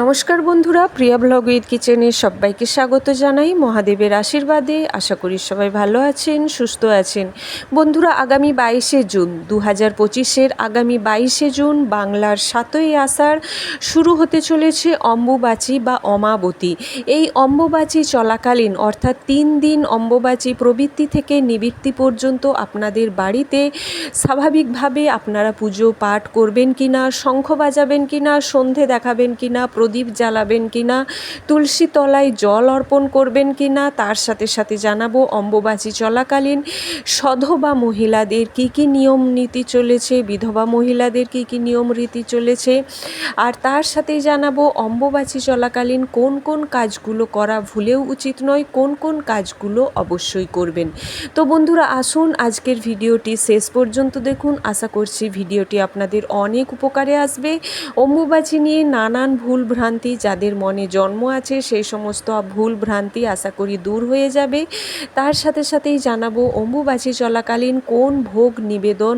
নমস্কার বন্ধুরা, প্রিয়া blog with কিচেনে সবাইকে স্বাগত জানাই। মহাদেবের আশীর্বাদে আশা করি সবাই ভালো আছেন, সুস্থ আছেন। বন্ধুরা, আগামী বাইশে জুন দু হাজার পঁচিশের আগামী বাইশে জুন বাংলার সাতই আষাঢ় শুরু হতে চলেছে অম্বুবাচী বা অমাবতী। এই অম্বুবাচী চলাকালীন, অর্থাৎ তিন দিন অম্বুবাচী প্রবৃত্তি থেকে নিবৃত্তি পর্যন্ত আপনাদের বাড়িতে স্বাভাবিকভাবে আপনারা পুজো পাঠ করবেন কিনা, শঙ্খ বাজাবেন কিনা, সন্ধে দেখাবেন কিনা প্রদীপ জ্বালাবেন কি না তুলসী তলায় জল অর্পণ করবেন কি না তার সাথে সাথে জানাব অম্বুবাচী চলাকালীন সধবা মহিলাদের কি কি নিয়ম নীতি চলেছে, বিধবা মহিলাদের কি কি নিয়ম রীতি চলেছে, আর তার সাথেই জানাব অম্বুবাচী চলাকালীন কোন কোন কাজগুলো করা ভুলেও উচিত নয়, কোন কোন কাজগুলো অবশ্যই করবেন। তো বন্ধুরা, আসুন আজকের ভিডিওটি শেষ পর্যন্ত দেখুন। আশা করছি ভিডিওটি আপনাদের অনেক উপকারে আসবে। অম্বুবাচী নিয়ে নানান ভুল ভ্রান্তি যাদের মনে জন্ম আছে সেই সমস্ত ভুল ভ্রান্তি আশা করি দূর হয়ে যাবে। তার সাথে সাথেই জানাব, অম্বুবাচী চলাকালীন কোন ভোগ নিবেদন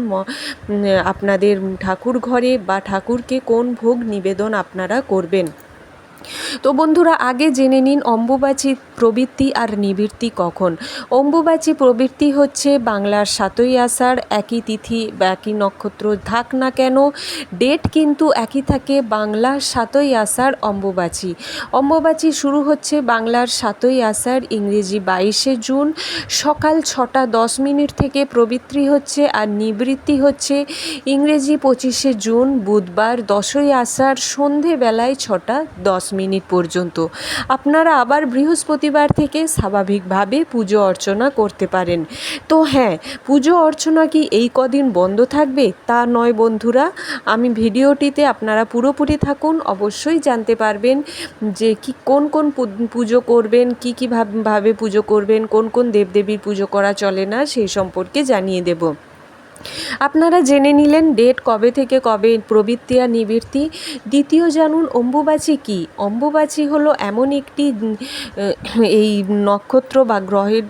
আপনাদের ঠাকুর ঘরে বা ঠাকুরকে কোন ভোগ নিবেদন আপনারা করবেন? তো বন্ধুরা, আগে জেনে নিন অম্বুবাচী প্রবৃত্তি আর নিবৃত্তি কখন। অম্বুবাচী প্রবৃত্তি হচ্ছে বাংলার সাতই আষাঢ়, একই তিথি বা একই নক্ষত্র, থাক না কেন, ডেট কিন্তু একই থাকে বাংলার সাতই আষাঢ় অম্বুবাচী। অম্বুবাচী শুরু হচ্ছে বাংলার সাতই আষাঢ়, ইংরেজি বাইশে জুন, সকাল ছটা দশ মিনিট থেকে প্রবৃত্তি হচ্ছে আর নিবৃত্তি হচ্ছে ইংরেজি পঁচিশে জুন, বুধবার দশই আষাঢ়, সন্ধেবেলায় ছটা দশ মিনিট পর্যন্ত। আপনারা আবার বৃহস্পতিবার থেকে স্বাভাবিকভাবে পুজো অর্চনা করতে পারেন। তো হ্যাঁ পুজো অর্চনা কি এই কদিন বন্ধ থাকবে? তা নয় বন্ধুরা, আমি ভিডিওটিতে আপনারা পুরোপুরি থাকুন, অবশ্যই জানতে পারবেন যে কি কোন কোন পুজো করবেন, কি কী ভাবে পুজো করবেন, কোন কোন দেবদেবীর পুজো করা চলে না, সেই সম্পর্কে জানিয়ে দেব। আপনারা জেনে নিলেন ডেট কবে থেকে কবে প্রবৃত্তি আর নিবৃত্তি। দ্বিতীয় জানুন, অম্বুবাচী কি? অম্বুবাচী হলো এমন একটি এই নক্ষত্র বা গ্রহের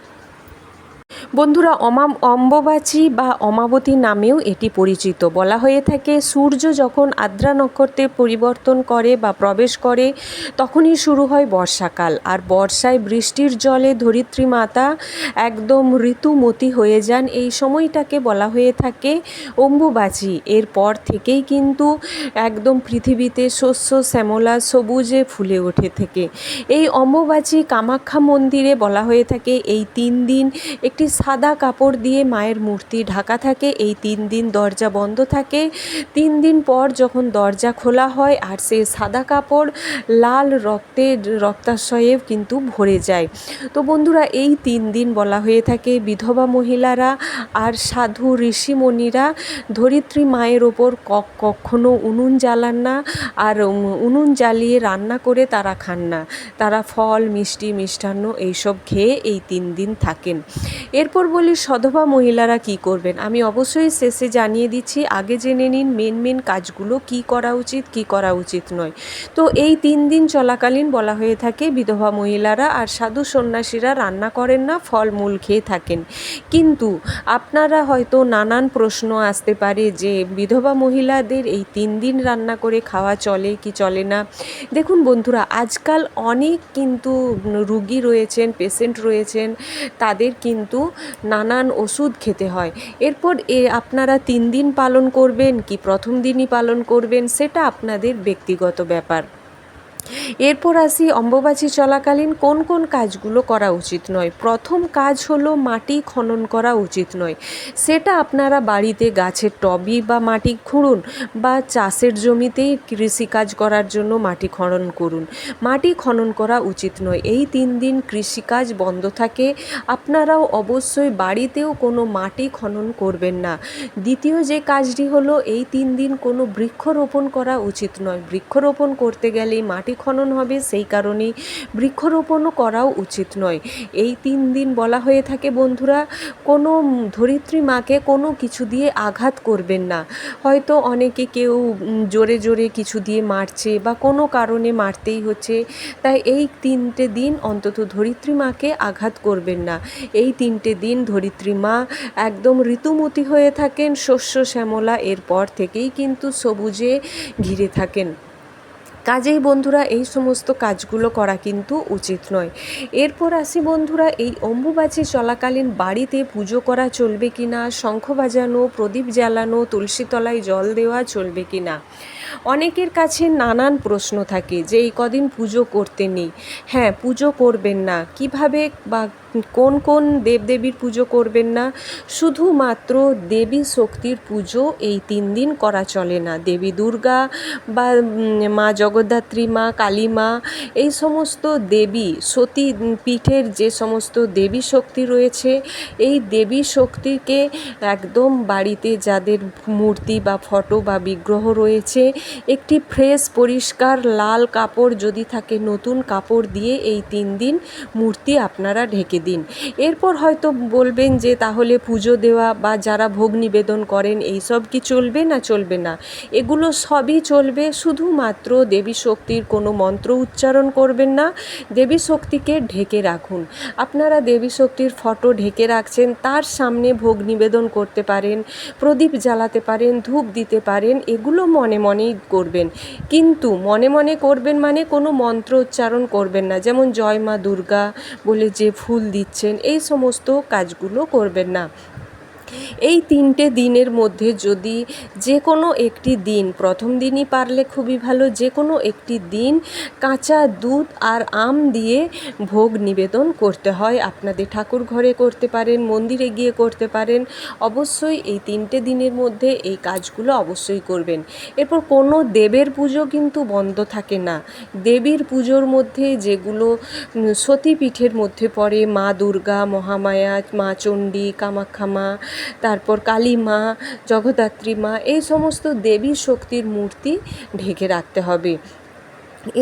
বন্ধুরা, অমাম অম্বুবাচী বা অমাবতী নামেও এটি পরিচিত। বলা হয়ে থাকে, সূর্য যখন আদ্রা নক্ষত্রে পরিবর্তন করে বা প্রবেশ করে, তখনই শুরু হয় বর্ষাকাল। আর বর্ষায় বৃষ্টির জলে ধরিত্রী মাতা একদম ঋতুমতি হয়ে যান। এই সময়টাকে বলা হয়ে থাকে অম্বুবাচী। এরপর থেকেই কিন্তু একদম পৃথিবীতে শস্য, শ্যামলা, সবুজে ফুলে ওঠে থেকে। এই অম্বুবাচী কামাখ্যা মন্দিরে বলা হয়ে থাকে, এই তিন দিন একটি সাদা কাপড় দিয়ে মায়ের মূর্তি ঢাকা থাকে, এই তিন দিন দরজা বন্ধ থাকে। তিন দিন পর যখন দরজা খোলা হয় আর সেই সাদা কাপড়, লাল রক্তে রক্তাশয়ে কিন্তু ভরে যায়। তো বন্ধুরা, এই তিন দিন বলা হয়ে থাকে বিধবা মহিলারা আর সাধু ঋষিমণিরা। ধরিত্রী মায়ের ওপর কখনো উনুন জ্বালান না আর উনুন জ্বালিয়ে রান্না করে তারা খান না। তারা ফল, মিষ্টি, মিষ্টান্ন এইসব খেয়ে এই তিন দিন থাকেন। এরপর বলি, সধবা মহিলারা কি করবেন? আমি অবশ্যই শেষে জানিয়ে দিচ্ছি, আগে জেনে নিন মেন মেন কাজগুলো কি করা উচিত, কি করা উচিত নয়। তো এই তিন দিন চলাকালীন বলা হয়ে থাকে, বিধবা মহিলারা আর সাধু সন্ন্যাসীরা রান্না করেন না ফলমূল খেয়ে থাকেন। কিন্তু আপনারা হয়তো নানান প্রশ্ন আসতে পারে যে, বিধবা মহিলাদের এই তিন দিন রান্না করে খাওয়া চলে কি চলে না? দেখুন বন্ধুরা, আজকাল অনেক কিন্তু রুগী রয়েছেন পেশেন্ট রয়েছেন, তাদের কিন্তু নানান ওষুধ খেতে হয়। এরপর এ আপনারা তিন দিন পালন করবেন কি প্রথম দিনই পালন করবেন সেটা আপনাদের ব্যক্তিগত ব্যাপার। এরপর আসি অম্বুবাচী চলাকালীন কোন কোন কাজগুলো করা উচিত নয়। প্রথম কাজ হলো মাটি খনন করা উচিত নয়। সেটা আপনারা বাড়িতে গাছের টবই বা মাটি খুঁড়ুন বা চাষের জমিতেই কৃষিকাজ করার জন্য মাটি খনন করুন। মাটি খনন করা উচিত নয়। এই তিন দিন কৃষিকাজ বন্ধ থাকে। আপনারাও অবশ্যই বাড়িতেও কোনো মাটি খনন করবেন না। দ্বিতীয় যে কাজটি হলো, এই তিন দিন কোনো বৃক্ষরোপণ করা উচিত নয়। বৃক্ষরোপণ করতে গেলেই মাটি খনন হবে, সেই কারণেই বৃক্ষরোপণও করাও উচিত নয়। এই তিন দিন বলা হয়ে থাকে, বন্ধুরা, কোনো ধরিত্রী মাকে কোনো কিছু দিয়ে আঘাত করবেন না। হয়তো অনেকে কেউ জোরে জোরে কিছু দিয়ে মারছে বা কোনো কারণে মারতেই হচ্ছে, তাই এই তিনটে দিন অন্তত ধরিত্রী মাকে আঘাত করবেন না। এই তিনটে দিন ধরিত্রী মা একদম ঋতুমতি হয়ে থাকেন, শস্য, শ্যামলা, এরপর থেকেই কিন্তু সবুজে ঘিরে থাকেন। কাজেই বন্ধুরা এই সমস্ত কাজগুলো করা কিন্তু উচিত নয়। এরপর আসি বন্ধুরা, এই অম্বুবাচী চলাকালীন বাড়িতে পুজো করা চলবে কি না শঙ্খ বাজানো, প্রদীপ জ্বালানো তুলসী তলায় জল দেওয়া চলবে কি না অনেকের কাছে নানান প্রশ্ন থাকে যে, এই কদিন পুজো করতে নেই। হ্যাঁ পুজো করবেন না। কীভাবে বা কোন কোন দেবদেবীর পুজো করবেন না, শুধুমাত্র দেবী শক্তির পুজো এই তিন দিন করা চলে না। দেবী দুর্গা বা মা জগদ্ধাত্রী, মা কালী মা এই সমস্ত দেবী, সতী পীঠের যে সমস্ত দেবী শক্তি রয়েছে, এই দেবী শক্তিকে একদম বাড়িতে যাদের মূর্তি বা ফটো বা বিগ্রহ রয়েছে, একটি ফ্রেশ, পরিষ্কার, লাল কাপড় যদি থাকে নতুন কাপড় দিয়ে এই তিন দিন মূর্তি আপনারা ঢেকে দিন। এরপর হয়তো বলবেন যে, তাহলে পুজো দেওয়া বা যারা ভোগ নিবেদন করেন, এই সব কি চলবে না চলবে না? এগুলো সবই চলবে, শুধুমাত্র দেবী শক্তির কোনো মন্ত্র উচ্চারণ করবেন না, দেবী শক্তিকে ঢেকে রাখুন। আপনারা দেবী শক্তির ফটো ঢেকে রাখছেন, তার সামনে ভোগ নিবেদন করতে পারেন, প্রদীপ জ্বালাতে পারেন, ধূপ দিতে পারেন, এগুলো মনে মনেই করবেন। কিন্তু মনে মনে করবেন মানে কোনো মন্ত্র উচ্চারণ করবেন না। যেমন জয় মা দুর্গা বলে যে ফুল দিচ্ছেন এই সমস্ত কাজগুলো করবেন না। এই তিনটে দিনের মধ্যে যদি যে কোনো একটি দিন, প্রথম দিনই পারলে খুবই ভালো যে কোনো একটি দিন কাঁচা দুধ আর আম দিয়ে ভোগ নিবেদন করতে হয়। আপনাদের ঠাকুর ঘরে করতে পারেন, মন্দিরে গিয়ে করতে পারেন, অবশ্যই এই তিনটে দিনের মধ্যে এই কাজগুলো অবশ্যই করবেন। এরপর কোনো দেবের পুজো কিন্তু বন্ধ থাকে না। দেবীর পুজোর মধ্যে যেগুলো সতীপীঠের মধ্যে পড়ে মা দুর্গা, মহামায়া, মা চণ্ডী, কামাখ্যা, মা তারপর কালী মা জগদ্ধাত্রী মা এই সমস্ত দেবী শক্তির মূর্তি ঢেকে রাখতে হবে।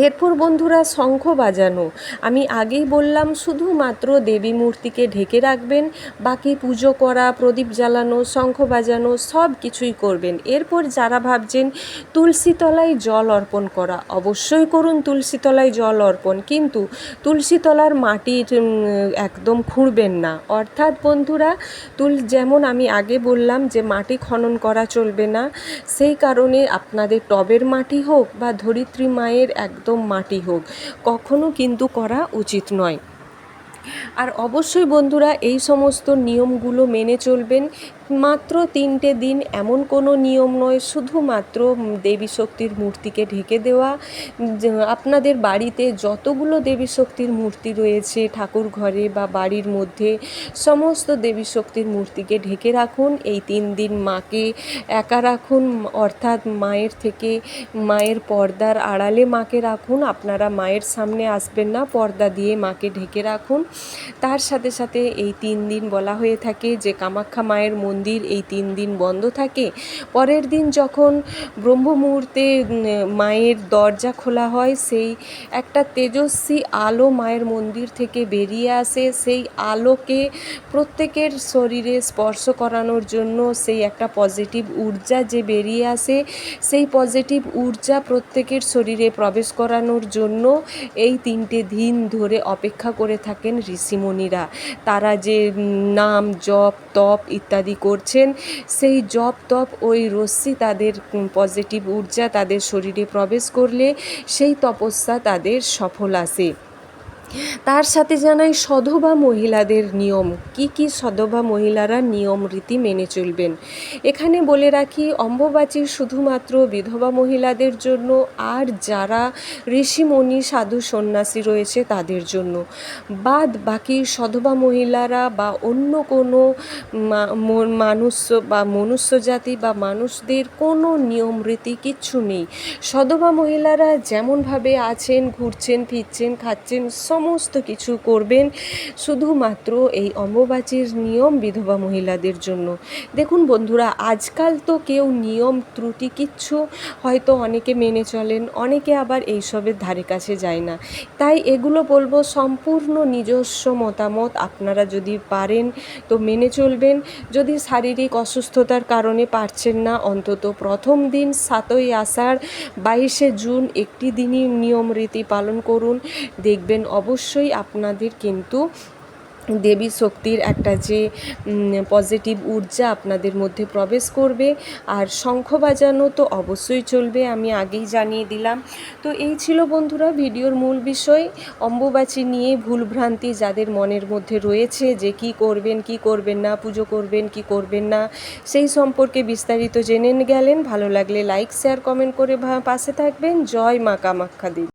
এরপর বন্ধুরা শঙ্খ বাজানো। আমি আগেই বললাম, শুধুমাত্র দেবী মূর্তিকে ঢেকে রাখবেন, বাকি পুজো করা, প্রদীপ জ্বালানো, শঙ্খ বাজানো, সব কিছুই করবেন। এরপর যারা ভাবছেন তুলসী তলায় জল অর্পণ করা, অবশ্যই করুন তুলসী তলায় জল অর্পণ। কিন্তু তুলসী তলার মাটির একদম খুঁড়বেন না। অর্থাৎ বন্ধুরা, তুল, যেমন আমি আগে বললাম যে মাটি খনন করা চলবে না, সেই কারণে আপনাদের টবের মাটি হোক বা ধরিত্রী মায়ের একদম মাটি হোক, কখনো কিন্তু করা উচিত নয়। আর অবশ্যই বন্ধুরা, এই সমস্ত নিয়মগুলো মেনে চলবেন। মাত্র তিনটে দিন এমন কোনো নিয়ম নয়, শুধুমাত্র দেবী শক্তির মূর্তিকে ঢেকে দেওয়া। আপনাদের বাড়িতে যতগুলো দেবী শক্তির মূর্তি রয়েছে, ঠাকুর ঘরে বা বাড়ির মধ্যে, সমস্ত দেবী শক্তির মূর্তিকে ঢেকে রাখুন। এই তিন দিন মাকে একা রাখুন, অর্থাৎ মায়ের থেকে মায়ের পর্দার আড়ালে মাকে রাখুন। আপনারা মায়ের সামনে আসবেন না, পর্দা দিয়ে মাকে ঢেকে রাখুন। তার সাথে সাথে এই তিন দিন বলা হয়ে থাকে যে কামাখ্যা মায়ের মন্দির এই তিন দিন বন্ধ থাকে। পরের দিন যখন ব্রহ্ম মুহূর্তে মায়ের দরজা খোলা হয়, সেই একটা তেজস্বী আলো মায়ের মন্দির থেকে বেরিয়ে আসে। সেই আলোকে প্রত্যেকের শরীরে স্পর্শ করানোর জন্য সেই একটা পজিটিভ ঊর্জা যে বেরিয়ে আসে, সেই পজিটিভ ঊর্জা প্রত্যেকের শরীরে প্রবেশ করানোর জন্য এই তিনটে দিন ধরে অপেক্ষা করে থাকেন ঋষিমণিরা তারা যে নাম, জপ, তপ ইত্যাদি করছেন। সেই জপ তপ, ওই রশ্মি তাদের পজিটিভ ঊর্জা তাদের শরীরে প্রবেশ করলে সেই তপস্যা তাদের সফল আসে। তার সাথে জানাই সধবা মহিলাদের নিয়ম। কি কি সধবা মহিলারা নিয়ম, রীতি মেনে চলবেন? এখানে বলে রাখি, অম্বুবাচী শুধুমাত্র বিধবা মহিলাদের জন্য, আর যারা ঋষিমণি সাধু, সন্ন্যাসী রয়েছে তাদের জন্য। বাদ বাকি সধবা মহিলারা বা অন্য কোনো মানুষ বা মনুষ্য জাতি বা মানুষদের কোনো নিয়ম, রীতি কিচ্ছু নেই। সধবা মহিলারা যেমনভাবে আছেন, ঘুরছেন, ফিরছেন, খাচ্ছেন সমস্ত কিছু করবেন শুধুমাত্র এই অম্বুবাচীর নিয়ম বিধবা মহিলাদের জন্য। দেখুন বন্ধুরা, আজকাল তো কেউ নিয়ম, ত্রুটি কিচ্ছু হয়তো অনেকে মেনে চলেন, অনেকে আবার এইসবের ধারে কাছে যায় না। তাই এগুলো বলব, সম্পূর্ণ নিজস্ব মতামত আপনারা যদি পারেন তো মেনে চলবেন। যদি শারীরিক অসুস্থতার কারণে পারছেন না, অন্তত প্রথম দিন সাতই আষাঢ় বাইশে জুন একটি দিনই নিয়ম রীতি পালন করুন। দেখবেন অবশ্যই আপনাদের কিন্তু দেবী শক্তির একটা যে পজিটিভ ঊর্জা আপনাদের মধ্যে প্রবেশ করবে। আর শঙ্খ বাজানো তো অবশ্যই চলবে, আমি আগেই জানিয়ে দিলাম। তো এই ছিল বন্ধুরা ভিডিওর মূল বিষয়। অম্বুবাচী নিয়ে ভুলভ্রান্তি যাদের মনের মধ্যে রয়েছে যে কি করবেন কি করবেন না, পুজো করবেন, কি করবেন না, সেই সম্পর্কে বিস্তারিত জেনে গেলেন। ভালো লাগলে লাইক শেয়ার কমেন্ট করে পাশে থাকবেন। জয় মা কামাখ্যা দেবী।